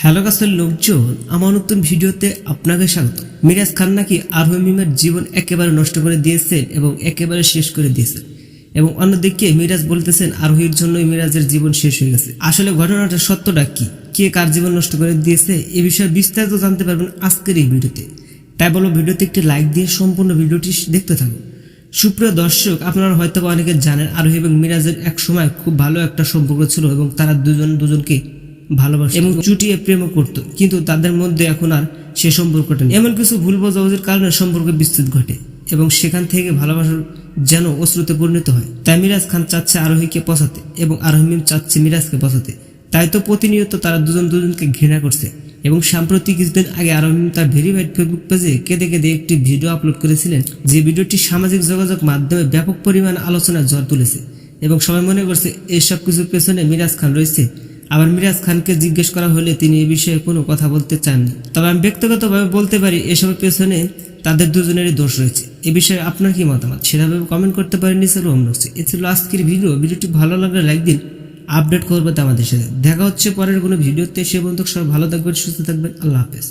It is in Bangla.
হ্যালো গাছের লোকজন, আমার নতুন ভিডিওতে আপনাকে স্বাগত। মিরাজ খান নাকি আরোহী মিমের জীবন একেবারে নষ্ট করে দিয়েছেন এবং একেবারে শেষ করে দিয়েছেন। এবং অন্যদিকে মিরাজ বলতেছেন আরোহীর জন্যই মিরাজের জীবন শেষ হয়ে গেছে। আসলে ঘটনাটা সত্যটা কি? কে কার জীবন নষ্ট করে দিয়েছে? এ বিষয়ে বিস্তারিত জানতে পারবেন আজকের এই ভিডিওতে। তাই বলো, ভিডিওতে একটি লাইক দিয়ে সম্পূর্ণ ভিডিওটি দেখতে থাকুন। সুপ্রিয় দর্শক, আপনারা হয়তো অনেকে জানেন, আরোহী এবং মিরাজের এক সময় খুব ভালো একটা সম্পর্ক ছিল এবং তারা দুজন দুজনকে ভালোবাসে। এবং চুটিয়ে প্রেমও করতো। কিন্তু তাদের মধ্যে এখন আর সে সম্পর্কটা নেই। এমন কিছু ভুল বোঝাবুঝির কারণে সম্পর্ক বিস্তৃত ঘটে এবং সেখান থেকে ভালোবাসার যেন অশ্রুতে পরিণত হয়। তাই মিরাজ খান চাচ্ছে আরোহীকে পচাতে এবং আরোহী মিম চাচ্ছে মিরাজকে পচাতে। তাই তো প্রতিনিয়ত তারা দুজন দুজনকে ঘৃণা করছে এবং সাম্প্রতিক কিছুদিন আগে আরোহী মিম তার ভেরিফাইড ফেসবুক পেজে কেঁদে কেঁদে একটি ভিডিও আপলোড করেছিলেন, যে ভিডিওটি সামাজিক যোগাযোগ মাধ্যমে ব্যাপক পরিমাণ আলোচনার ঝড় তুলেছে এবং সবাই মনে করছে এসব কিছুর পেছনে মিরাজ খান রয়েছে। আবার মিরাজ খানকে জিজ্ঞেস করা হলে তিনি এ বিষয়ে কোনো কথা বলতে চাননি তবে আমি ব্যক্তিগতভাবে বলতে পারি, এসবের পেছনে তাদের দুজনেরই দোষ রয়েছে। এ বিষয়ে আপনার কি মতামত? সেভাবে কমেন্ট করতে পারেন নিচে রোম রয়েছে এ ছিল আজকের ভিডিও। ভিডিওটি ভালো লাগলে লাইক দিন, আপডেট করবে আমাদের সাথে। দেখা হচ্ছে পরের কোনো ভিডিওতে। সে বন্ধু সবাই ভালো থাকবেন, সুস্থ থাকবেন। আল্লাহ হাফেজ।